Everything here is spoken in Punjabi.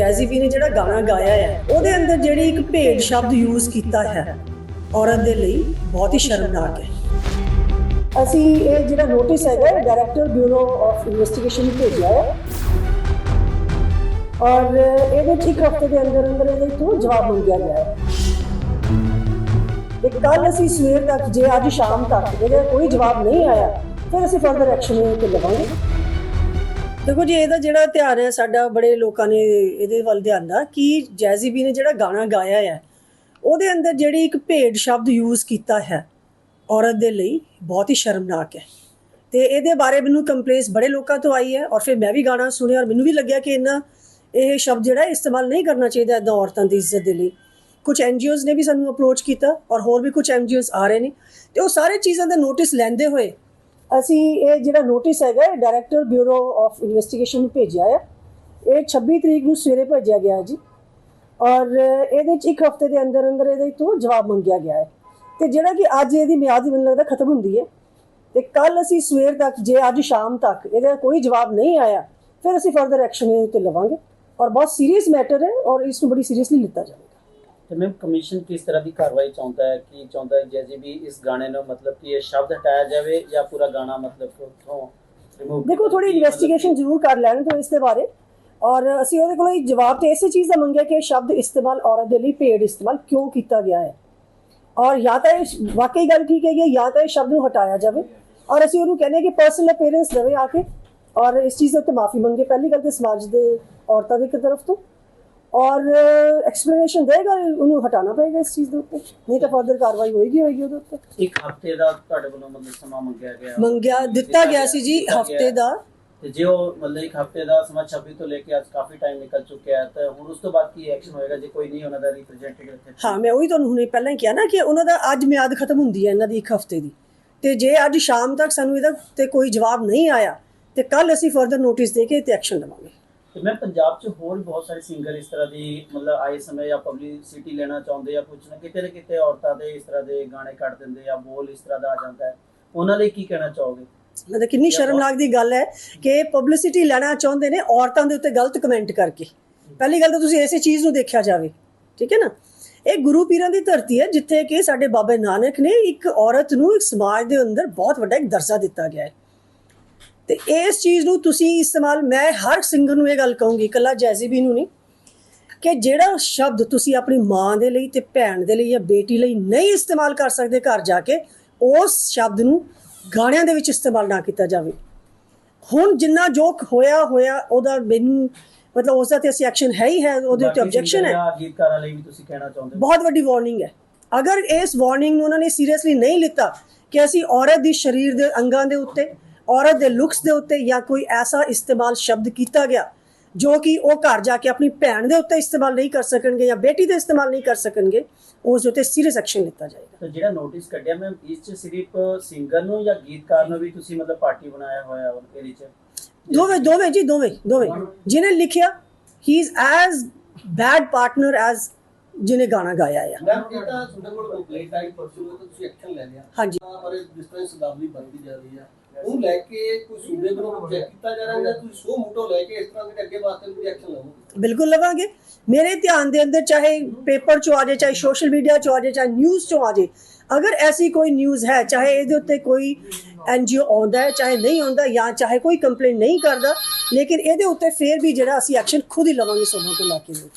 ਜੈਜ਼ੀਬੀ ਨੇ ਜਿਹੜਾ ਗਾਣਾ ਗਾਇਆ ਹੈ, ਉਹਦੇ ਅੰਦਰ ਜਿਹੜੀ ਇੱਕ ਭੇਡ ਸ਼ਬਦ ਯੂਜ਼ ਕੀਤਾ ਹੈ, ਔਰਤ ਦੇ ਲਈ ਬਹੁਤ ਹੀ ਸ਼ਰਮਨਾਕ ਹੈ। ਅਸੀਂ ਇਹ ਜਿਹੜਾ ਨੋਟਿਸ ਹੈਗਾ ਡਾਇਰੈਕਟਰ ਬਿਊਰੋ ਆਫ ਇਨਵੈਸਟੀਗੇਸ਼ਨ ਨੂੰ ਭੇਜਿਆ ਹੈ। ਔਰ ਇਹਦੇ ਚ ਇੱਕ ਹਫ਼ਤੇ ਦੇ ਅੰਦਰ ਅੰਦਰ ਇਹਦੇ ਤੋਂ ਜਵਾਬ ਮੰਗਿਆ ਗਿਆ ਹੈ। ਤੇ ਕੱਲ ਅਸੀਂ ਸਵੇਰ ਤੱਕ, ਜੇ ਅੱਜ ਸ਼ਾਮ ਤੱਕ ਇਹਦਾ ਕੋਈ ਜਵਾਬ ਨਹੀਂ ਆਇਆ, ਫਿਰ ਅਸੀਂ ਫਰਦਰ ਐਕਸ਼ਨ ਲਵਾਂਗੇ। ਦੇਖੋ ਜੀ, ਇਹਦਾ ਜਿਹੜਾ ਧਿਆਨ ਹੈ, ਸਾਡਾ ਬੜੇ ਲੋਕਾਂ ਨੇ ਇਹਦੇ ਵੱਲ ਧਿਆਨ ਦਾ ਕਿ ਜੈਜ਼ੀਬੀ ਨੇ ਜਿਹੜਾ ਗਾਣਾ ਗਾਇਆ ਹੈ, ਉਹਦੇ ਅੰਦਰ ਜਿਹੜੀ ਇੱਕ ਭੇਡ ਸ਼ਬਦ ਯੂਜ਼ ਕੀਤਾ ਹੈ, ਔਰਤ ਦੇ ਲਈ ਬਹੁਤ ਹੀ ਸ਼ਰਮਨਾਕ ਹੈ। ਤੇ ਇਹਦੇ ਬਾਰੇ ਮੈਨੂੰ ਕੰਪਲੇਂਸ ਬੜੇ ਲੋਕਾਂ ਤੋਂ ਆਈ ਹੈ ਔਰ ਫਿਰ ਮੈਂ ਵੀ ਗਾਣਾ ਸੁਣਿਆ ਔਰ ਮੈਨੂੰ ਵੀ ਲੱਗਿਆ ਕਿ ਇਹਨਾਂ ਇਹ ਸ਼ਬਦ ਜਿਹੜਾ ਇਸਤੇਮਾਲ ਨਹੀਂ ਕਰਨਾ ਚਾਹੀਦਾ ਇਦਾਂ ਔਰਤਾਂ ਦੀ ਇੱਜ਼ਤ ਦੇ ਲਈ। ਕੁਝ ਐਨਜੀਓਜ਼ ਨੇ ਵੀ ਸਾਨੂੰ ਅਪਰੋਚ ਕੀਤਾ ਔਰ ਹੋਰ ਵੀ ਕੁਝ ਐਨਜੀਓਜ਼ ਆ ਰਹੇ ਨੇ। ਤੇ ਉਹ ਸਾਰੇ ਚੀਜ਼ਾਂ ਦਾ ਨੋਟਿਸ ਲੈਂਦੇ ਹੋਏ ਅਸੀਂ ਇਹ ਜਿਹੜਾ ਨੋਟਿਸ ਹੈਗਾ, ਇਹ ਡਾਇਰੈਕਟਰ ਬਿਊਰੋ ਆਫ ਇਨਵੈਸਟੀਗੇਸ਼ਨ ਨੂੰ ਭੇਜਿਆ ਹੈ ਇਹ 26 ਤਰੀਕ ਨੂੰ ਸਵੇਰੇ ਭੇਜਿਆ ਗਿਆ ਜੀ। ਔਰ ਇਹਦੇ ਚ ਇੱਕ ਹਫ਼ਤੇ ਦੇ ਅੰਦਰ ਅੰਦਰ ਇਹਦੇ ਤੋਂ ਜਵਾਬ ਮੰਗਿਆ ਗਿਆ ਹੈ। ਤੇ ਜਿਹੜਾ ਕਿ ਅੱਜ ਇਹਦੀ ਮਿਆਦ ਮੈਨੂੰ ਲੱਗਦਾ ਖਤਮ ਹੁੰਦੀ ਹੈ। ਤੇ ਕੱਲ ਅਸੀਂ ਸਵੇਰ ਤੱਕ, ਜੇ ਅੱਜ ਸ਼ਾਮ ਤੱਕ ਇਹਦਾ ਕੋਈ ਜਵਾਬ ਨਹੀਂ ਆਇਆ, ਫਿਰ ਅਸੀਂ ਫਰਦਰ ਐਕਸ਼ਨ ਇਹਦੇ ਤੇ ਲਵਾਂਗੇ। ਔਰ ਬਹੁਤ ਸੀਰੀਅਸ ਮੈਟਰ ਹੈ ਔਰ ਇਸ ਨੂੰ ਬੜੀ ਸੀਰੀਅਸਲੀ ਲਿੱਤਾ ਜਾਵੇ। ਤੇ ਮੈਮ ਕਮਿਸ਼ਨ ਕਿਸ ਤਰ੍ਹਾਂ ਦੀ ਕਾਰਵਾਈ ਚਾਹੁੰਦਾ ਹੈ ਕਿ ਚਾਹੁੰਦਾ ਹੈ ਜੈਸੇ ਵੀ ਇਸ ਗਾਣੇ ਨੂੰ ਮਤਲਬ ਕਿ ਇਹ ਸ਼ਬਦ ਹਟਾਇਆ ਜਾਵੇ ਜਾਂ ਪੂਰਾ ਗਾਣਾ ਮਤਲਬ ਕਿ ਉੱਥੋਂ ਰਿਮੂਵ ਦੇਖੋ ਥੋੜੀ ਇਨਵੈਸਟੀਗੇਸ਼ਨ ਜ਼ਰੂਰ ਕਰ ਲੈਣ ਤੋਂ ਇਸ ਦੇ ਬਾਰੇ। ਔਰ ਅਸੀਂ ਉਹਦੇ ਕੋਲੋਂ ਜਵਾਬ ਤੇ ਇਸੇ ਚੀਜ਼ ਦਾ ਮੰਗਿਆ ਕਿ ਇਹ ਸ਼ਬਦ ਇਸਤੇਮਾਲ ਔਰਤ ਦੇ ਲਈ ਪੇਡ ਇਸਤੇਮਾਲ ਕਿਉਂ ਕੀਤਾ ਗਿਆ ਹੈ। ਔਰ ਜਾਂ ਤਾਂ ਇਹ ਵਾਕਈ ਗੱਲ ਠੀਕ ਹੈ, ਜਾਂ ਤਾਂ ਇਹ ਸ਼ਬਦ ਨੂੰ ਹਟਾਇਆ ਜਾਵੇ। ਔਰ ਅਸੀਂ ਉਹਨੂੰ ਕਹਿੰਦੇ ਕਿ ਪਰਸਨਲ ਅਪੀਅਰੈਂਸ ਦੇਵੇ ਆ ਕੇ। ਔਰ ਇਸ ਚੀਜ਼ ਉੱਤੇ ਮਾਫੀ ਮੰਗੇ ਪਹਿਲੀ ਗੱਲ ਤੇ ਸਮਾਜ ਦੇ ਔਰਤਾਂ ਦੀ ਇੱਕ ਤਰਫ ਤੋਂ। ਔਰ ਐਕਸਪਲੇਨੇਸ਼ਨ ਦੇਗਾ ਉਹਨੂੰ ਹਟਾਉਣਾ ਪਏਗਾ ਇਸ ਚੀਜ਼ ਦੇ ਉੱਤੇ। ਨਹੀਂ ਤਾਂ ਫਰਦਰ ਕਾਰਵਾਈ ਹੋਏਗੀ ਹੋਏਗੀ ਉਹਦੇ ਉੱਤੇ। ਇੱਕ ਹਫ਼ਤੇ ਦਾ ਤੁਹਾਡੇ ਵੱਲੋਂ ਮਤਲਬ ਸਮਾਂ ਮੰਗਿਆ ਗਿਆ? ਮੰਗਿਆ ਦਿੱਤਾ ਗਿਆ ਸੀ ਜੀ। ਹਫ਼ਤੇ ਦਾ। ਤੇ ਜੇ ਉਹ ਮਤਲਬ ਇੱਕ ਹਫ਼ਤੇ ਦਾ ਸਮਾਂ 26 ਤੋਂ ਲੈ ਕੇ ਅੱਜ ਕਾਫੀ ਟਾਈਮ ਨਿਕਲ ਚੁੱਕਿਆ ਹੈ ਤਾਂ ਹੁਣ ਉਸ ਤੋਂ ਬਾਅਦ ਕੀ ਐਕਸ਼ਨ ਹੋਏਗਾ ਜੇ ਕੋਈ ਨਹੀਂ ਉਹਨਾਂ ਦਾ ਰਿਪਰੈਜ਼ੈਂਟੇਟਿਵ ਇੱਥੇ? ਹਾਂ ਮੈਂ ਉਹੀ ਤੁਹਾਨੂੰ ਹੁਣੇ ਪਹਿਲਾਂ ਹੀ ਕਿਹਾ ਨਾ ਕਿ ਉਹਨਾਂ ਦਾ ਅੱਜ ਮਿਆਦ ਖਤਮ ਹੁੰਦੀ ਹੈ ਇਹਨਾਂ ਦੀ ਇੱਕ ਹਫ਼ਤੇ ਦੀ। ਤੇ ਜੇ ਅੱਜ ਸ਼ਾਮ ਤੱਕ ਸਾਨੂੰ ਇਹਦਾ ਤੇ ਕੋਈ ਜਵਾਬ ਨਹੀਂ ਆਇਆ ਤੇ ਕੱਲ ਅਸੀਂ ਫਰਦਰ ਨੋਟਿਸ ਦੇ ਕੇ ਤੇ ਐਕਸ਼ਨ ਲਵਾਂਗੇ। ਤੇ ਮੈਂ ਪੰਜਾਬ 'ਚ ਹੋਰ ਬਹੁਤ ਸਾਰੇ ਸਿੰਗਰ ਇਸ ਤਰ੍ਹਾਂ ਦੀ ਮਤਲਬ ਆਏ ਸਮੇਂ ਜਾਂ ਪਬਲਿਸਿਟੀ ਲੈਣਾ ਚਾਹੁੰਦੇ ਆ ਕੁਝ ਨਾ ਕਿਤੇ ਨਾ ਕਿਤੇ ਔਰਤਾਂ ਦੇ ਇਸ ਤਰ੍ਹਾਂ ਦੇ ਗਾਣੇ ਕੱਢ ਦਿੰਦੇ ਆ ਬੋਲ ਇਸ ਤਰ੍ਹਾਂ ਦਾ ਆ ਜਾਂਦਾ ਹੈ। ਉਹਨਾਂ ਲਈ ਕੀ ਕਹਿਣਾ ਚਾਹੋਗੇ? ਮਤਲਬ ਕਿੰਨੀ ਸ਼ਰਮਨਾਕ ਦੀ ਗੱਲ ਹੈ ਕਿ ਪਬਲਿਸਿਟੀ ਲੈਣਾ ਚਾਹੁੰਦੇ ਨੇ ਔਰਤਾਂ ਦੇ ਉੱਤੇ ਗਲਤ ਕਮੈਂਟ ਕਰਕੇ। ਪਹਿਲੀ ਗੱਲ ਤਾਂ ਤੁਸੀਂ ਇਸੇ ਚੀਜ਼ ਨੂੰ ਦੇਖਿਆ ਜਾਵੇ ਠੀਕ ਹੈ ਨਾ? ਇਹ ਗੁਰੂ ਪੀਰਾਂ ਦੀ ਧਰਤੀ ਹੈ ਜਿੱਥੇ ਕਿ ਸਾਡੇ ਬਾਬਾ ਨਾਨਕ ਨੇ ਇੱਕ ਔਰਤ ਨੂੰ ਇੱਕ ਸਮਾਜ ਦੇ ਅੰਦਰ ਬਹੁਤ ਵੱਡਾ ਇੱਕ ਦਰਜਾ ਦਿੱਤਾ ਗਿਆ ਹੈ। ਤੇ ਇਸ ਚੀਜ਼ ਨੂੰ ਤੁਸੀਂ ਇਸਤੇਮਾਲ ਮੈਂ ਹਰ ਸਿੰਗਰ ਨੂੰ ਇਹ ਗੱਲ ਕਹੂੰਗੀ ਇਕੱਲਾ ਜੈਜ਼ੀਬੀ ਨੂੰ ਨਹੀਂ ਕਿ ਜਿਹੜਾ ਸ਼ਬਦ ਤੁਸੀਂ ਆਪਣੀ ਮਾਂ ਦੇ ਲਈ ਤੇ ਭੈਣ ਦੇ ਲਈ ਜਾਂ ਬੇਟੀ ਲਈ ਨਹੀਂ ਇਸਤੇਮਾਲ ਕਰ ਸਕਦੇ ਘਰ ਜਾ ਕੇ ਉਸ ਸ਼ਬਦ ਨੂੰ ਗਾਣਿਆਂ ਦੇ ਵਿੱਚ ਇਸਤੇਮਾਲ ਨਾ ਕੀਤਾ ਜਾਵੇ। ਹੁਣ ਜਿੰਨਾ ਜੋ ਹੋਇਆ ਹੋਇਆ ਉਹਦਾ ਮੈਨੂੰ ਮਤਲਬ ਉਸ ਦਾ ਤੇ ਅਸੀਂ ਐਕਸ਼ਨ ਹੈ ਹੀ ਹੈ ਉਹਦੇ ਉੱਤੇ ਆਬਜੈਕਸ਼ਨ ਹੈ। singer ਜਾਂ ਗੀਤਕਾਰਾਂ ਲਈ ਵੀ ਤੁਸੀਂ ਕਹਿਣਾ ਚਾਹੁੰਦੇ ਹੋ? ਬਹੁਤ ਵੱਡੀ ਵਾਰਨਿੰਗ ਹੈ। ਅਗਰ ਇਸ ਵਾਰਨਿੰਗ ਨੂੰ ਉਹਨਾਂ ਨੇ ਸੀਰੀਅਸਲੀ ਨਹੀਂ ਲਿੱਤਾ ਕਿ ਅਸੀਂ ਔਰਤ ਦੀ ਸਰੀਰ ਦੇ ਅੰਗਾਂ ਦੇ ਉੱਤੇ ਔਰਤ ਦੇ ਲੁਕਸ ਦੇ ਉੱਤੇ ਜਾਂ ਕੋਈ ਐਸਾ ਇਸਤੇਮਾਲ ਸ਼ਬਦ ਕੀਤਾ ਗਿਆ ਜੋ ਕਿ ਉਹ ਘਰ ਜਾ ਕੇ ਆਪਣੀ ਭੈਣ ਦੇ ਉੱਤੇ ਇਸਤੇਮਾਲ ਨਹੀਂ ਕਰ ਸਕਣਗੇ ਜਾਂ ਬੇਟੀ ਦੇ ਇਸਤੇਮਾਲ ਨਹੀਂ ਕਰ ਸਕਣਗੇ ਉਸ ਉੱਤੇ ਸੀਰੀਅਸ ਐਕਸ਼ਨ ਲਿੱਤਾ ਜਾਏਗਾ। ਤਾਂ ਜਿਹੜਾ ਨੋਟਿਸ ਕੱਢਿਆ ਮੈਂ ਇਸ 'ਚ ਸਿਰਫ ਸਿੰਗਰ ਨੂੰ ਜਾਂ ਗੀਤਕਾਰ ਨੂੰ ਵੀ ਤੁਸੀਂ ਮਤਲਬ ਪਾਰਟੀ ਬਣਾਇਆ ਹੋਇਆ ਵਾ ਇਹਦੇ 'ਚ? ਦੋਵੇਂ ਦੋਵੇਂ ਜੀ ਦੋਵੇਂ ਦੋਵੇਂ। ਜਿਹਨੇ ਲਿਖਿਆ he is as bad partner as ਜਿਹਨੇ ਗਾਣਾ ਗਾਇਆ ਹੈ ਮੈਮ ਇਹ ਤਾਂ ਤੁਹਾਡੇ ਕੋਲ ਕੰਪਲੇਂਟ ਆਈ ਪਰਸੋਂ ਨੂੰ ਤਾਂ ਤੁਸੀਂ ਐਕਸ਼ਨ ਲੈ ਲਿਆ ਹਾਂਜੀ ਤਾਂ ਪਰ ਜਿਸ ਤਰ੍ਹਾਂ ਸਦਾਵਲੀ ਬਣਦੀ ਜਾ ਰਹੀ ਆ ਉਹਨੂੰ ਲੈ ਕੇ ਕੋਈ ਸੂਬੇ ਵੱਲੋਂ ਚੈੱਕ ਕੀਤਾ ਜਾ ਰਿਹਾ ਹੈ ਜਾਂ ਤੁਸੀਂ ਸੋ ਮੋਟੋ ਲੈ ਕੇ ਇਸ ਤਰ੍ਹਾਂ ਦੇ ਅੱਗੇ ਵਾਸਤੇ ਕੋਈ ਐਕਸ਼ਨ ਲਵੋਗੇ ਬਿਲਕੁਲ ਲਵਾਂਗੇ ਮੇਰੇ ਧਿਆਨ ਦੇ ਅੰਦਰ ਚਾਹੇ ਪੇਪਰ ਚੋਂ ਆ ਜਾਏ ਚਾਹੇ ਸੋਸ਼ਲ ਮੀਡੀਆ ਚੋਂ ਆ ਜਾਏ ਚਾਹੇ ਨਿਊਜ਼ ਚੋਂ ਆ ਜਾਏ ਅਗਰ ਐਸੀ ਕੋਈ ਨਿਊਜ਼ ਹੈ ਚਾਹੇ ਇਹਦੇ ਉੱਤੇ ਕੋਈ ਐਨਜੀਓ ਆਉਂਦਾ ਹੈ ਚਾਹੇ ਨਹੀਂ ਆਉਂਦਾ ਜਾਂ ਚਾਹੇ ਕੋਈ ਕੰਪਲੇਂਟ ਨਹੀਂ ਕਰਦਾ ਲੇਕਿਨ ਇਹਦੇ ਉੱਤੇ ਫੇਰ ਵੀ ਜਿਹੜਾ ਅਸੀਂ ਐਕਸ਼ਨ ਖੁਦ ਹੀ ਲਵਾਂਗੇ ਸੋਨਾ ਤੋਂ ਲੈ ਕੇ